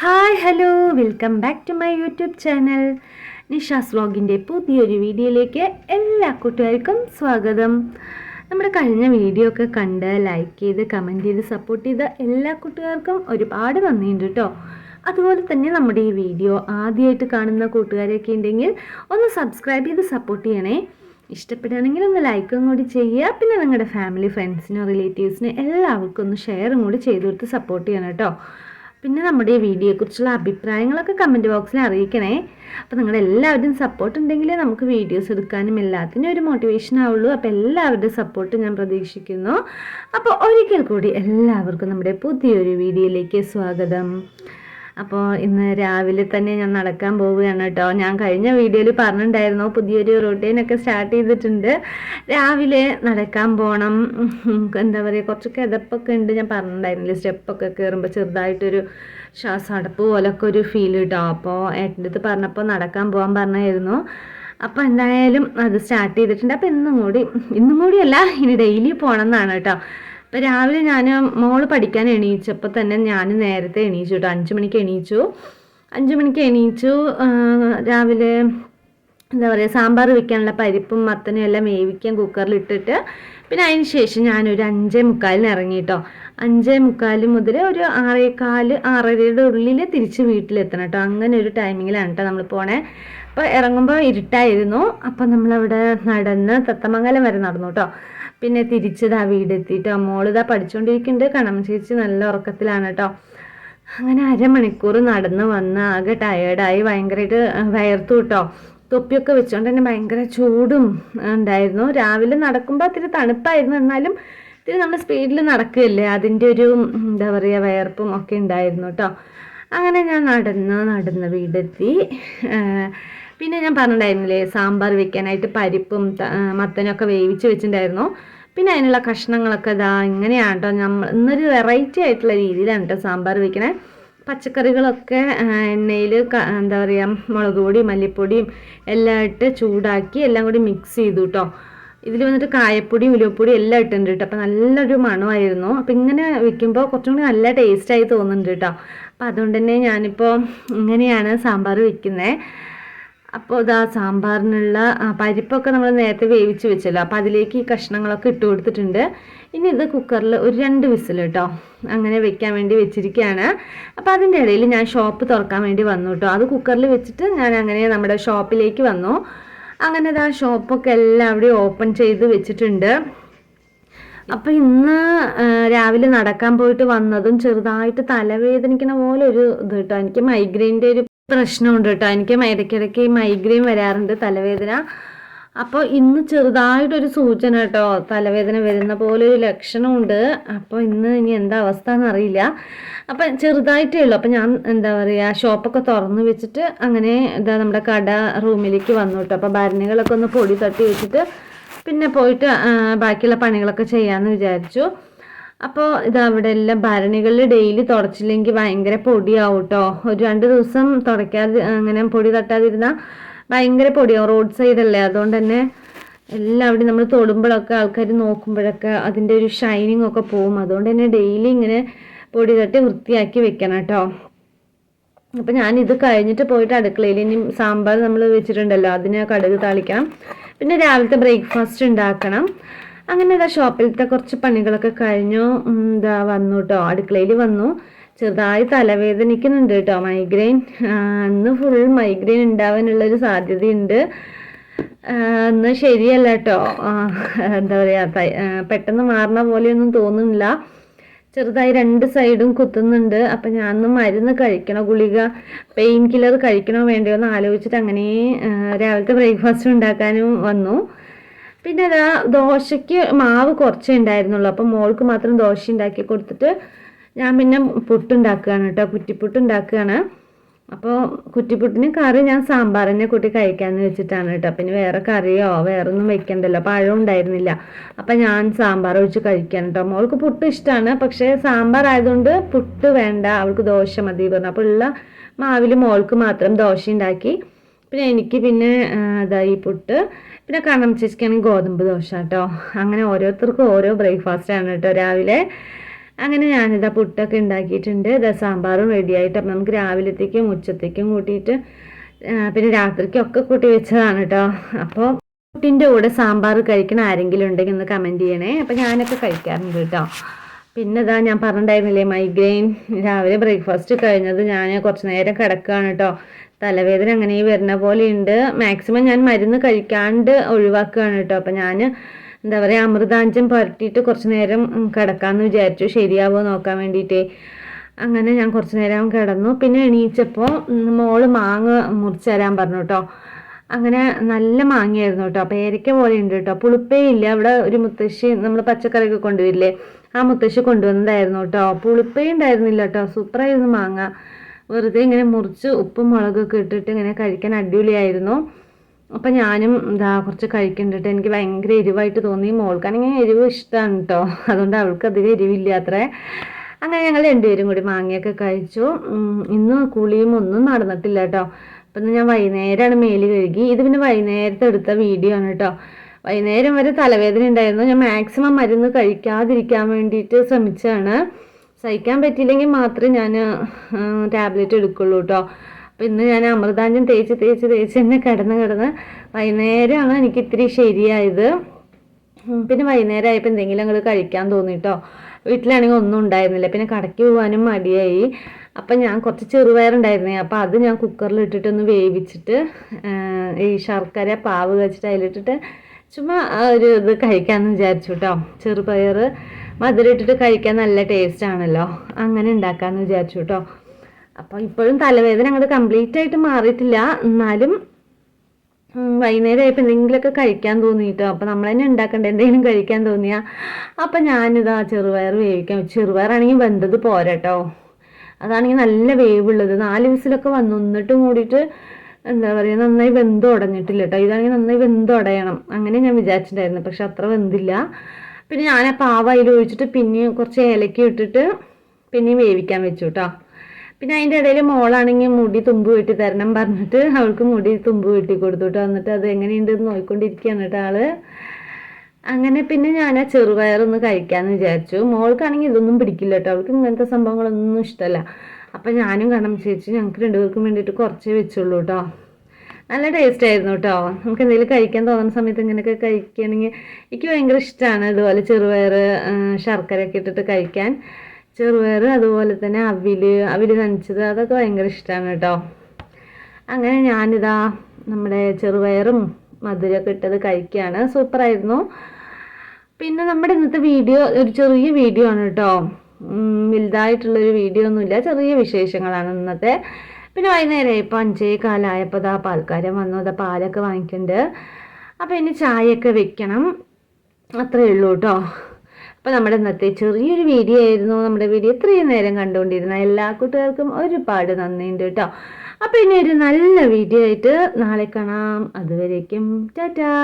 Hi hello welcome back to my YouTube channel. Nisha's വ്ലോഗിന്റെ പുതിയൊരു വീഡിയോയിലേക്ക് എല്ലാ കൂട്ടുകാർക്കും സ്വാഗതം. നമ്മുടെ കഴിഞ്ഞ വീഡിയോ ഒക്കെ കണ്ട് ലൈക്ക് ചെയ്ത് കമന്റ് ചെയ്ത് സപ്പോർട്ട് ചെയ്ത എല്ലാ കൂട്ടുകാർക്കും ഒരുപാട് നന്ദിയുണ്ട് കേട്ടോ അതുപോലെ തന്നെ നമ്മുടെ ഈ വീഡിയോ ആദ്യമായിട്ട് കാണുന്ന കൂട്ടുകാരൊക്കെ ഉണ്ടെങ്കിൽ ഒന്ന് സബ്സ്ക്രൈബ് ചെയ്ത് സപ്പോർട്ട് ചെയ്യണേ. ഇഷ്ടപ്പെടുകയാണെങ്കിൽ ഒന്ന് ലൈക്കും കൂടി ചെയ്യുക. പിന്നെ നിങ്ങളുടെ ഫാമിലി ഫ്രണ്ട്സിനോ റിലേറ്റീവ്സിനോ എല്ലാവർക്കും ഒന്ന് ഷെയറും കൂടി ചെയ്തു കൊടുത്ത് സപ്പോർട്ട് ചെയ്യണം കേട്ടോ പിന്നെ നമ്മുടെ വീഡിയോയെക്കുറിച്ചുള്ള അഭിപ്രായങ്ങളൊക്കെ കമന്റ് ബോക്സിൽ അറിയിക്കണേ. അപ്പോൾ നിങ്ങളുടെ എല്ലാവരുടെയും സപ്പോർട്ട് ഉണ്ടെങ്കിലേ നമുക്ക് വീഡിയോസ് എടുക്കാനും എല്ലാത്തിനും ഒരു മോട്ടിവേഷൻ ആവുള്ളൂ. അപ്പോൾ എല്ലാവരുടെയും സപ്പോർട്ട് ഞാൻ പ്രതീക്ഷിക്കുന്നു. അപ്പോൾ ഒരിക്കൽ കൂടി എല്ലാവർക്കും നമ്മുടെ പുതിയൊരു വീഡിയോയിലേക്ക് സ്വാഗതം. അപ്പോൾ ഇന്ന് രാവിലെ തന്നെ ഞാൻ നടക്കാൻ പോവുകയാണ് കേട്ടോ. ഞാൻ കഴിഞ്ഞ വീഡിയോയിൽ പറഞ്ഞിട്ടുണ്ടായിരുന്നു പുതിയൊരു റൊട്ടീനൊക്കെ സ്റ്റാർട്ട് ചെയ്തിട്ടുണ്ട്. രാവിലെ നടക്കാൻ പോകണം എന്താ പറയുക കുറച്ച് കിതപ്പൊക്കെ ഉണ്ട് ഞാൻ പറഞ്ഞിട്ടുണ്ടായിരുന്നില്ല സ്റ്റെപ്പൊക്കെ കയറുമ്പോൾ ചെറുതായിട്ടൊരു ശ്വാസടപ്പ് പോലൊക്കെ ഒരു ഫീൽ കിട്ടും അപ്പോൾ ഏട്ടന്റെ പറഞ്ഞപ്പോൾ നടക്കാൻ പോകാൻ പറഞ്ഞായിരുന്നു. അപ്പോൾ എന്തായാലും അത് സ്റ്റാർട്ട് ചെയ്തിട്ടുണ്ട്. അപ്പോൾ ഇന്നും കൂടി ഇന്നും കൂടിയല്ല ഇനി ഡെയിലി പോകണം എന്നാണ് കേട്ടോ. അപ്പോൾ രാവിലെ ഞാൻ മോൾ പഠിക്കാൻ എണീച്ചപ്പോൾ തന്നെ ഞാൻ നേരത്തെ എണീച്ചു കേട്ടോ അഞ്ച് മണിക്ക് എണീച്ചു. അഞ്ച് മണിക്ക് എണീച്ചു രാവിലെ എന്താ പറയുക സാമ്പാർ വെക്കാനുള്ള പരിപ്പും മത്തനും എല്ലാം വേവിക്കാൻ കുക്കറിൽ ഇട്ടിട്ട് പിന്നെ അതിന് ശേഷം ഞാനൊരു അഞ്ചേ മുക്കാലിന് ഇറങ്ങി കേട്ടോ അഞ്ചേ മുക്കാൽ മുതൽ ഒരു ആറേകാൽ ആറരയുടെ ഉള്ളിൽ തിരിച്ച് വീട്ടിലെത്തണം കേട്ടോ അങ്ങനെ ഒരു ടൈമിങ്ങിലാണ് കേട്ടോ നമ്മൾ പോണേ. അപ്പോൾ ഇറങ്ങുമ്പോൾ ഇരുട്ടായിരുന്നു. അപ്പം നമ്മളവിടെ നടന്ന് തത്തമംഗലം വരെ നടന്നു കേട്ടോ പിന്നെ തിരിച്ചതാ വീടെത്തിയിട്ടോ മോളിതാ പഠിച്ചുകൊണ്ടിരിക്കുന്നുണ്ട് കണം ചേച്ചി നല്ല ഉറക്കത്തിലാണ് കേട്ടോ അങ്ങനെ അരമണിക്കൂർ നടന്ന് വന്ന് ആകെ ടയേർഡായി ഭയങ്കരമായിട്ട് വയർത്തു കേട്ടോ തൊപ്പിയൊക്കെ വെച്ചുകൊണ്ട് തന്നെ ഭയങ്കര ചൂടും ഉണ്ടായിരുന്നു. രാവിലെ നടക്കുമ്പോൾ ഇത്തിരി തണുപ്പായിരുന്നു. എന്നാലും ഇത്തിരി നമ്മൾ സ്പീഡിൽ നടക്കുകയല്ലേ അതിന്റെ ഒരു എന്താ പറയുക വയർപ്പും ഒക്കെ ഉണ്ടായിരുന്നു കേട്ടോ അങ്ങനെ ഞാൻ നടന്ന് നടന്ന് വീടെത്തി. പിന്നെ ഞാൻ പറഞ്ഞിട്ടുണ്ടായിരുന്നില്ലേ സാമ്പാർ വെക്കാനായിട്ട് പരിപ്പും മത്തനൊക്കെ വേവിച്ച് വെച്ചിട്ടുണ്ടായിരുന്നു. പിന്നെ അതിനുള്ള കഷ്ണങ്ങളൊക്കെ ഇതാ ഇങ്ങനെയാണ് കേട്ടോ നമ്മൾ ഇന്നൊരു വെറൈറ്റി ആയിട്ടുള്ള രീതിയിലാണ് കേട്ടോ സാമ്പാർ വെക്കണേ. പച്ചക്കറികളൊക്കെ എണ്ണയിൽ എന്താ പറയുക മുളക് പൊടിയും മല്ലിപ്പൊടിയും എല്ലാം ഇട്ട് ചൂടാക്കി എല്ലാം കൂടി മിക്സ് ചെയ്തു കേട്ടോ ഇതിൽ വന്നിട്ട് കായപ്പൊടിയും ഉലുവപ്പൊടിയും എല്ലാം ഇട്ടുണ്ട് കേട്ടോ അപ്പോൾ നല്ലൊരു മണമായിരുന്നു. അപ്പോൾ ഇങ്ങനെ വെക്കുമ്പോൾ കുറച്ചും കൂടി നല്ല ടേസ്റ്റായി തോന്നുന്നുണ്ട് കേട്ടോ അപ്പോൾ അതുകൊണ്ട് തന്നെ ഞാനിപ്പോൾ ഇങ്ങനെയാണ് സാമ്പാർ വെക്കുന്നത് അപ്പോൾ ഇതാ സാമ്പാറിനുള്ള പരിപ്പൊക്കെ നമ്മൾ നേരത്തെ വേവിച്ച് വെച്ചല്ലോ. അപ്പോൾ അതിലേക്ക് ഈ കഷ്ണങ്ങളൊക്കെ ഇട്ട് കൊടുത്തിട്ടുണ്ട്. ഇനി ഇത് കുക്കറിൽ ഒരു രണ്ട് വിസിൽ കേട്ടോ അങ്ങനെ വെക്കാൻ വേണ്ടി വെച്ചിരിക്കുകയാണ് അപ്പോൾ അതിന്റെ ഇടയിൽ ഞാൻ ഷോപ്പ് തുറക്കാൻ വേണ്ടി വന്നു കേട്ടോ അത് കുക്കറിൽ വെച്ചിട്ട് ഞാൻ അങ്ങനെ നമ്മുടെ ഷോപ്പിലേക്ക് വന്നു. അങ്ങനെ ഇതാ ഷോപ്പൊക്കെ എല്ലാം അവിടെ ഓപ്പൺ ചെയ്ത് വെച്ചിട്ടുണ്ട്. അപ്പോൾ ഇന്ന് രാവിലെ നടക്കാൻ പോയിട്ട് വന്നതും ചെറുതായിട്ട് തലവേദനിക്കുന്ന പോലെ ഒരു ഇത് കേട്ടോ എനിക്ക് മൈഗ്രെയിന്റെ ഒരു പ്രശ്നമുണ്ട് കേട്ടോ എനിക്ക് ഇടയ്ക്കിടയ്ക്ക് മൈഗ്രെയിൻ വരാറുണ്ട് തലവേദന. അപ്പോൾ ഇന്ന് ചെറുതായിട്ടൊരു സൂചന കേട്ടോ തലവേദന വരുന്ന പോലെ ഒരു ലക്ഷണമുണ്ട്. അപ്പോൾ ഇന്ന് ഇനി എന്താ അവസ്ഥ എന്നറിയില്ല അപ്പം ചെറുതായിട്ടേ ഉള്ളൂ. അപ്പം ഞാൻ എന്താ പറയുക ഷോപ്പൊക്കെ തുറന്ന് വെച്ചിട്ട് അങ്ങനെ എന്താ നമ്മുടെ കട റൂമിലേക്ക് വന്നു കേട്ടോ അപ്പോൾ ഭരണികളൊക്കെ ഒന്ന് പൊടി തട്ടി വെച്ചിട്ട് പിന്നെ പോയിട്ട് ബാക്കിയുള്ള പണികളൊക്കെ ചെയ്യാമെന്ന് വിചാരിച്ചു. അപ്പോൾ ഇത് അവിടെ എല്ലാം ഭരണികളിൽ ഡെയിലി തുടച്ചില്ലെങ്കിൽ ഭയങ്കര പൊടിയാവും കേട്ടോ ഒരു രണ്ട് ദിവസം തുടയ്ക്കാതെ അങ്ങനെ പൊടി തട്ടാതിരുന്നാൽ ഭയങ്കര പൊടിയാവും റോഡ് സൈഡല്ലേ അതുകൊണ്ട് തന്നെ എല്ലാവിടെയും നമ്മൾ തൊടുമ്പോഴൊക്കെ ആൾക്കാർ നോക്കുമ്പോഴൊക്കെ അതിന്റെ ഒരു ഷൈനിങ് ഒക്കെ പോവും. അതുകൊണ്ട് തന്നെ ഡെയിലി ഇങ്ങനെ പൊടി തട്ടി വൃത്തിയാക്കി വെക്കണം കേട്ടോ. അപ്പം ഞാനിത് കഴിഞ്ഞിട്ട് പോയിട്ട് അടുക്കളയിൽ ഇനി സാമ്പാർ നമ്മൾ വെച്ചിട്ടുണ്ടല്ലോ അതിനെ കടുക് താളിക്കണം പിന്നെ രാവിലത്തെ ബ്രേക്ക്ഫാസ്റ്റ് ഉണ്ടാക്കണം. അങ്ങനെ ഇതാ ഷോപ്പിലത്തെ കുറച്ച് പണികളൊക്കെ കഴിഞ്ഞു. എന്താ വന്നു കേട്ടോ അടുക്കളയിൽ വന്നു. ചെറുതായി തലവേദനിക്കുന്നുണ്ട് കേട്ടോ മൈഗ്രെയിൻ. അന്ന് ഫുൾ മൈഗ്രെയിൻ ഉണ്ടാവാനുള്ളൊരു സാധ്യതയുണ്ട്. ഇന്ന് ശരിയല്ല കേട്ടോ എന്താ പറയുക പെട്ടെന്ന് മാറുന്ന പോലെയൊന്നും തോന്നുന്നില്ല. ചെറുതായി രണ്ട് സൈഡും കുത്തുന്നുണ്ട്. അപ്പം ഞാൻ ഒന്ന് മരുന്ന് കഴിക്കണോ ഗുളിക പെയിൻ കില്ലർ കഴിക്കണോ വേണ്ടയോ എന്ന് ആലോചിച്ചിട്ട് അങ്ങനെ രാവിലത്തെ ബ്രേക്ക്ഫാസ്റ്റ് ഉണ്ടാക്കാനും വന്നു. പിന്നെ അതാ ദോശയ്ക്ക് മാവ് കുറച്ചേ ഉണ്ടായിരുന്നുള്ളൂ. അപ്പം മോൾക്ക് മാത്രം ദോശ ഉണ്ടാക്കി കൊടുത്തിട്ട് ഞാൻ പിന്നെ പുട്ടുണ്ടാക്കുകയാണ് കേട്ടോ. കുറ്റിപ്പുട്ട് ഉണ്ടാക്കുകയാണ് അപ്പോൾ കുറ്റിപ്പുട്ടിന് കറി ഞാൻ സാമ്പാർ തന്നെ കൂട്ടി കഴിക്കാമെന്ന് വെച്ചിട്ടാണ് കേട്ടോ. പിന്നെ വേറെ കറിയോ വേറെ ഒന്നും വെക്കണ്ടല്ലോ പഴം ഉണ്ടായിരുന്നില്ല. അപ്പം ഞാൻ സാമ്പാർ ഒഴിച്ച് കഴിക്കാൻ കേട്ടോ. മോൾക്ക് പുട്ട് ഇഷ്ടമാണ് പക്ഷേ സാമ്പാർ ആയതുകൊണ്ട് പുട്ട് വേണ്ട. അവൾക്ക് ദോശ മതി പറഞ്ഞു. അപ്പോൾ ഉള്ള മാവിൽ മോൾക്ക് മാത്രം ദോശ ഉണ്ടാക്കി. പിന്നെ എനിക്ക് പിന്നെ അതായി പുട്ട്. പിന്നെ കണ്ണം ചേച്ചിക്കാണെങ്കിൽ ഗോതമ്പ് ദോശ കേട്ടോ. അങ്ങനെ ഓരോരുത്തർക്കും ഓരോ ബ്രേക്ക്ഫാസ്റ്റ് ആണ് കേട്ടോ രാവിലെ. അങ്ങനെ ഞാനിതാ പുട്ടൊക്കെ ഉണ്ടാക്കിയിട്ടുണ്ട്. ഇതാ സാമ്പാറും റെഡിയായിട്ട് അപ്പം നമുക്ക് രാവിലത്തേക്കും ഉച്ചത്തേക്കും കൂട്ടിയിട്ട് പിന്നെ പിന്നെ രാത്രിക്കൊക്കെ കൂട്ടി വെച്ചതാണ് കേട്ടോ. അപ്പോൾ പുട്ടിന്റെ കൂടെ സാമ്പാർ കഴിക്കണ ആരെങ്കിലും ഉണ്ടെങ്കിൽ ഒന്ന് കമന്റ് ചെയ്യണേ. അപ്പം ഞാനൊക്കെ കഴിക്കാറുണ്ട് കേട്ടോ. പിന്നെ ഇതാ ഞാൻ പറഞ്ഞിട്ടുണ്ടായിരുന്നില്ലേ മൈഗ്രെയിൻ രാവിലെ ബ്രേക്ക്ഫാസ്റ്റ് കഴിഞ്ഞത് ഞാൻ കുറച്ച് നേരം കിടക്കുകയാണ് കേട്ടോ. തലവേദന അങ്ങനെ ഈ വരുന്ന പോലെ ഉണ്ട് മാക്സിമം ഞാൻ മരുന്ന് കഴിക്കാണ്ട് ഒഴിവാക്കുകയാണ് കേട്ടോ. അപ്പം ഞാൻ എന്താ പറയുക അമൃതാഞ്ചം പുരട്ടിയിട്ട് കുറച്ച് നേരം കിടക്കാമെന്ന് വിചാരിച്ചു. ശരിയാവുമോ നോക്കാൻ വേണ്ടിയിട്ടേ അങ്ങനെ ഞാൻ കുറച്ച് നേരം കിടന്നു. പിന്നെ എണീച്ചപ്പോൾ മോൾ മാങ്ങ മുറിച്ച് തരാൻ പറഞ്ഞു കേട്ടോ. അങ്ങനെ നല്ല മാങ്ങയായിരുന്നു കേട്ടോ. പേരയ്ക്ക പോലെ ഉണ്ട് കേട്ടോ. പുളിപ്പേ ഇല്ല. അവിടെ ഒരു മുത്തശ്ശി നമ്മൾ പച്ചക്കറിയൊക്കെ കൊണ്ടുവരില്ലേ? ആ മുത്തശ്ശി കൊണ്ടുവന്നതായിരുന്നു കേട്ടോ. പുളിപ്പേ ഉണ്ടായിരുന്നില്ല കേട്ടോ. സൂപ്പറായിരുന്നു മാങ്ങ. വെറുതെ ഇങ്ങനെ മുറിച്ച് ഉപ്പും മുളകൊക്കെ ഇട്ടിട്ട് ഇങ്ങനെ കഴിക്കാൻ അടിപൊളിയായിരുന്നു. അപ്പം ഞാനും ഇതാ കുറച്ച് കഴിക്കുന്നുണ്ട് എനിക്ക് ഭയങ്കര എരിവായിട്ട് തോന്നി. മോൾക്കാണെങ്കിൽ എരിവ് ഇഷ്ടമാണ് കേട്ടോ അതുകൊണ്ട് അവൾക്ക് അധികം എരിവില്ല അത്രേ. അങ്ങനെ ഞങ്ങൾ രണ്ടുപേരും കൂടി മാങ്ങയൊക്കെ കഴിച്ചു. ഇന്ന് കുളിയും ഒന്നും നടന്നിട്ടില്ല കേട്ടോ അപ്പം ഞാൻ വൈകുന്നേരമാണ് മേൽ കഴുകി. ഇത് പിന്നെ വൈകുന്നേരത്തെ എടുത്ത വീഡിയോ ആണ് കേട്ടോ വൈകുന്നേരം വരെ തലവേദന ഉണ്ടായിരുന്നു. ഞാൻ മാക്സിമം മരുന്ന് കഴിക്കാതിരിക്കാൻ വേണ്ടിയിട്ട് ശ്രമിച്ചതാണ്. സഹിക്കാൻ പറ്റിയില്ലെങ്കിൽ മാത്രമേ ഞാൻ ടാബ്ലറ്റ് എടുക്കുള്ളൂ കേട്ടോ. അപ്പം ഇന്ന് ഞാൻ അമൃതാഞ്ചം തേച്ച് തേച്ച് തേച്ച് തന്നെ കിടന്ന് കിടന്ന് വൈകുന്നേരമാണ് എനിക്ക് ഇത്തിരി ശരിയായത്. പിന്നെ വൈകുന്നേരം ആയപ്പോൾ എന്തെങ്കിലും അങ്ങോട്ട് കഴിക്കാൻ തോന്നി കേട്ടോ. വീട്ടിലാണെങ്കിൽ ഒന്നും ഉണ്ടായിരുന്നില്ല. പിന്നെ കടയ്ക്ക് പോകാനും മടിയായി. അപ്പം ഞാൻ കുറച്ച് ചെറുപയറുണ്ടായിരുന്നേ അപ്പോൾ അത് ഞാൻ കുക്കറിൽ ഇട്ടിട്ടൊന്ന് വേവിച്ചിട്ട് ഈ ശർക്കര പാവ് വെച്ചിട്ട് അതിലിട്ടിട്ട് ചുമ്മാ ഒരു ഇത് കഴിക്കാമെന്ന് വിചാരിച്ചു കേട്ടോ. ചെറുപയർ മധുരം ഇട്ടിട്ട് കഴിക്കാൻ നല്ല ടേസ്റ്റ് ആണല്ലോ. അങ്ങനെ ഉണ്ടാക്കാമെന്ന് വിചാരിച്ചു കേട്ടോ അപ്പോൾ ഇപ്പോഴും തലവേദന അങ്ങോട്ട് കംപ്ലീറ്റ് ആയിട്ട് മാറിയിട്ടില്ല. എന്നാലും വൈകുന്നേരം ആയപ്പോൾ എന്തെങ്കിലുമൊക്കെ കഴിക്കാൻ തോന്നിയിട്ടോ അപ്പോൾ നമ്മൾ തന്നെ ഉണ്ടാക്കണ്ട? എന്തെങ്കിലും കഴിക്കാൻ തോന്നിയാ? അപ്പം ഞാനിതാ ചെറുപയർ വേവിക്കാം ചെറുപയറാണെങ്കിൽ വെന്തത് പോരാട്ടോ അതാണെങ്കിൽ നല്ല വേവുള്ളത്. നാല് വിസിലൊക്കെ വന്നു. എന്നിട്ടും കൂടിയിട്ട് എന്താ പറയുക നന്നായി വെന്ത് ഉടഞ്ഞിട്ടില്ല കേട്ടോ ഇതാണെങ്കിൽ നന്നായി വെന്ത് ഉടയണം അങ്ങനെ ഞാൻ വിചാരിച്ചിട്ടുണ്ടായിരുന്നു. പക്ഷെ അത്ര വെന്തില്ല. പിന്നെ ഞാൻ ആ പാവ അതിൽ ഒഴിച്ചിട്ട് പിന്നെയും കുറച്ച് ഏലക്ക ഇട്ടിട്ട് പിന്നെയും വേവിക്കാൻ വെച്ചു കേട്ടോ പിന്നെ അതിന്റെ ഇടയിൽ മോളാണെങ്കിൽ മുടി തുമ്പ് വെട്ടി തരണം പറഞ്ഞിട്ട് അവൾക്ക് മുടി തുമ്പ് വെട്ടി കൊടുത്തു കേട്ടോ എന്നിട്ട് അത് എങ്ങനെയുണ്ടെന്ന് നോക്കിക്കൊണ്ടിരിക്കുകയാണ് കേട്ടോ ആൾ. അങ്ങനെ പിന്നെ ഞാൻ ആ ചെറുപയറൊന്ന് കഴിക്കാമെന്ന് വിചാരിച്ചു. മോൾക്കാണെങ്കിൽ ഇതൊന്നും പിടിക്കില്ല കേട്ടോ അവൾക്ക് ഇങ്ങനത്തെ സംഭവങ്ങളൊന്നും ഇഷ്ടമല്ല അപ്പം ഞാനും കണം ചേച്ചി ഞങ്ങൾക്ക് രണ്ടുപേർക്കും വേണ്ടിയിട്ട് കുറച്ചേ വെച്ചുള്ളൂ കേട്ടോ നല്ല ടേസ്റ്റ് ആയിരുന്നു കേട്ടോ നമുക്ക് എന്തെങ്കിലും കഴിക്കാൻ തോന്നുന്ന സമയത്ത് ഇങ്ങനെയൊക്കെ കഴിക്കുകയാണെങ്കിൽ എനിക്ക് ഭയങ്കര ഇഷ്ടമാണ് ഇതുപോലെ ചെറുപയർ ശർക്കരയൊക്കെ ഇട്ടിട്ട് കഴിക്കാൻ. ചെറുപയർ അതുപോലെ തന്നെ അവിൽ അവിൽ നനച്ചത് അതൊക്കെ ഭയങ്കര ഇഷ്ടമാണ് കേട്ടോ അങ്ങനെ ഞാനിതാ നമ്മുടെ ചെറുപയറും മധുരമൊക്കെ ഇട്ടത് കഴിക്കുകയാണ്. സൂപ്പറായിരുന്നു പിന്നെ നമ്മുടെ ഇന്നത്തെ വീഡിയോ ഒരു ചെറിയ വീഡിയോ ആണ് കേട്ടോ വലുതായിട്ടുള്ളൊരു വീഡിയോ ഒന്നുമില്ല. ചെറിയ വിശേഷങ്ങളാണ് ഇന്നത്തെ. പിന്നെ വൈകുന്നേരം ഇപ്പോൾ അഞ്ചേ കാലമായപ്പോൾ ഇതാ പാൽക്കാരൻ വന്നു. ഇതാ പാലൊക്കെ വാങ്ങിക്കുന്നുണ്ട് അപ്പോൾ ഇനി ചായയൊക്കെ വെക്കണം. അത്രയേ ഉള്ളൂ കേട്ടോ അപ്പോൾ നമ്മുടെ ഇന്നത്തെ ചെറിയൊരു വീഡിയോ ആയിരുന്നു. നമ്മുടെ വീഡിയോ ഇത്രയും നേരം കണ്ടുകൊണ്ടിരുന്ന എല്ലാ കൂട്ടുകാർക്കും ഒരുപാട് നന്ദിയുണ്ട് കേട്ടോ അപ്പോൾ ഇനി ഒരു നല്ല വീഡിയോ ആയിട്ട് നാളെ കാണാം. അതുവരേക്കും ടാറ്റാ.